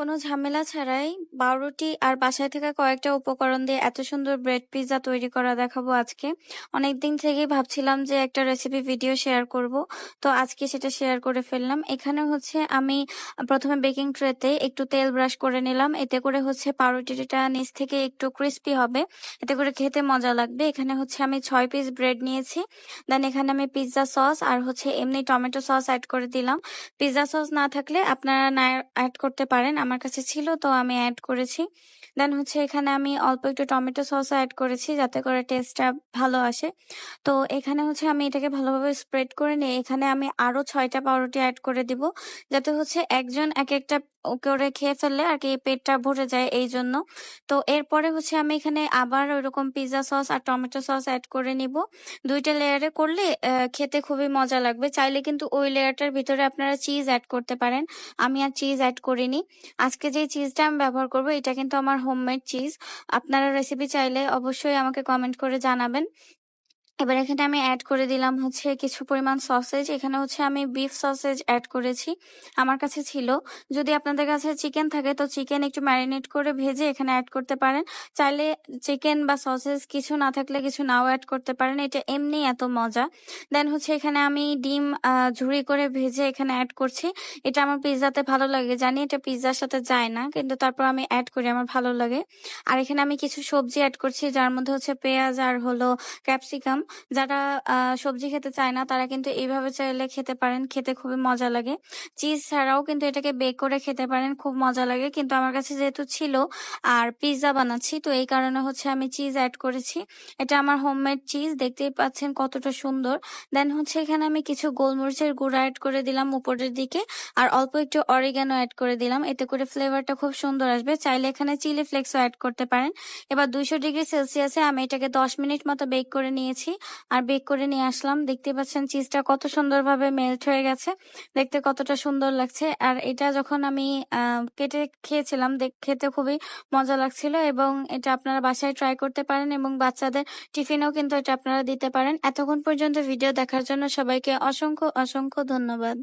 কোনো ঝামেলা ছাড়াই পাউরুটি আর বাসায় থাকা কয়েকটা উপকরণ দিয়ে এত সুন্দর ব্রেড পিৎজা তৈরি করা দেখাবো আজকে। অনেকদিন থেকেই ভাবছিলাম যে একটা রেসিপি ভিডিও শেয়ার করব। তো আজকে সেটা শেয়ার করে ফেললাম। এখানে হচ্ছে আমি প্রথমে বেকিং ট্রেতে একটু তেল ব্রাশ করে নিলাম। এতে করে হচ্ছে পাউরুটিটা নিচ থেকে একটু ক্রিস্পি হবে। এতে করে খেতে মজা লাগবে। এখানে হচ্ছে আমি ছয় পিস ব্রেড নিয়েছি। দেন এখানে আমি পিৎজা সস আর হচ্ছে এমনি টমেটো সস অ্যাড করে দিলাম। পিৎজা সস না থাকলে আপনারা না অ্যাড করতে পারেন। আমার কাছে ছিল, তো আমি অ্যাড করেছি। দেন হচ্ছে এখানে আমি অল্প একটু টমেটো সস অ্যাড করেছি, যাতে করে টেস্টটা ভালো আসে। তো এখানে হচ্ছে আমি এটাকে ভালোভাবে স্প্রেড করে নিয়ে এখানে আমি আরও ছয়টা পাউরুটি অ্যাড করে দিব, যাতে হচ্ছে একজন এক একটা করে খেয়ে ফেললে আর কি পেটটা ভরে যায় এই জন্য তো এরপরে হচ্ছে আমি এখানে আবার ওইরকম পিৎজা সস আর টমেটো সস অ্যাড করে নিব। দুইটা লেয়ারে করলে খেতে খুবই মজা লাগবে। চাইলে কিন্তু ওই লেয়ারটার ভিতরে আপনারা চিজ অ্যাড করতে পারেন। আমি আর চিজ অ্যাড করিনি। আজকে যে চিজটা আমি ব্যবহার করব, এটা কিন্তু আমার হোমমেড চিজ আপনারা রেসিপি চাইলে অবশ্যই আমাকে কমেন্ট করে জানাবেন। এবার এখানে আমি অ্যাড করে দিলাম হচ্ছে কিছু পরিমাণ সসেজ এখানে হচ্ছে আমি বিফ সসেজ অ্যাড করেছি। আমার কাছে ছিল, যদি আপনাদের কাছে চিকেন থাকে তো চিকেন একটু ম্যারিনেট করে ভেজে এখানে অ্যাড করতে পারেন। চাইলে চিকেন বা সসেজ কিছু না থাকলে কিছু নাও অ্যাড করতে পারেন, এটা এমনি এত মজা। দেন হচ্ছে এখানে আমি ডিম ঝুড়ি করে ভেজে এখানে অ্যাড করছি। এটা আমার পিৎজাতে ভালো লাগে, জানি এটা পিৎজার সাথে যায় না, কিন্তু তারপর আমি অ্যাড করি, আমার ভালো লাগে। আর এখানে আমি কিছু সবজি অ্যাড করছি, যার মধ্যে হচ্ছে পেঁয়াজ আর হলো ক্যাপসিকাম যারা সবজি খেতে চায় না, তারা কিন্তু এইভাবে চাইলে খেতে পারেন। খেতে খুবই মজা লাগে। চিজ ছাড়াও কিন্তু এটাকে বেক করে খেতে পারেন, খুব মজা লাগে। কিন্তু আমার কাছে যেহেতু ছিল আর পিৎজা বানাচ্ছি, তো এই কারণে হচ্ছে আমি চিজ অ্যাড করেছি। এটা আমার হোমমেড চিজ, দেখতেই পাচ্ছেন কতটা সুন্দর। দেন হচ্ছে এখানে আমি কিছু গোলমরিচের গুঁড়া অ্যাড করে দিলাম উপরের দিকে, আর অল্প একটু অরিগানো অ্যাড করে দিলাম। এতে করে ফ্লেভারটা খুব সুন্দর আসবে। চাইলে এখানে চিলি ফ্লেক্সও অ্যাড করতে পারেন। এবার দুইশো ডিগ্রি সেলসিয়াসে আমি এটাকে দশ মিনিট মতো বেক করে নিয়েছি। আর বেক করে নিয়ে আসলাম। দেখতে পাচ্ছেন চিজটা কত সুন্দরভাবে মেল্ট হয়ে গেছে। দেখতে কতটা সুন্দর লাগছে। আর এটা যখন আমি কেটে খেয়েছিলাম খেতে খুবই মজা লাগছিল এবং এটা আপনারা বাসায় ট্রাই করতে পারেন এবং বাচ্চাদের টিফিনেও কিন্তু এটা আপনারা দিতে পারেন। এতক্ষণ পর্যন্ত ভিডিও দেখার জন্য সবাইকে অসংখ্য অসংখ্য ধন্যবাদ।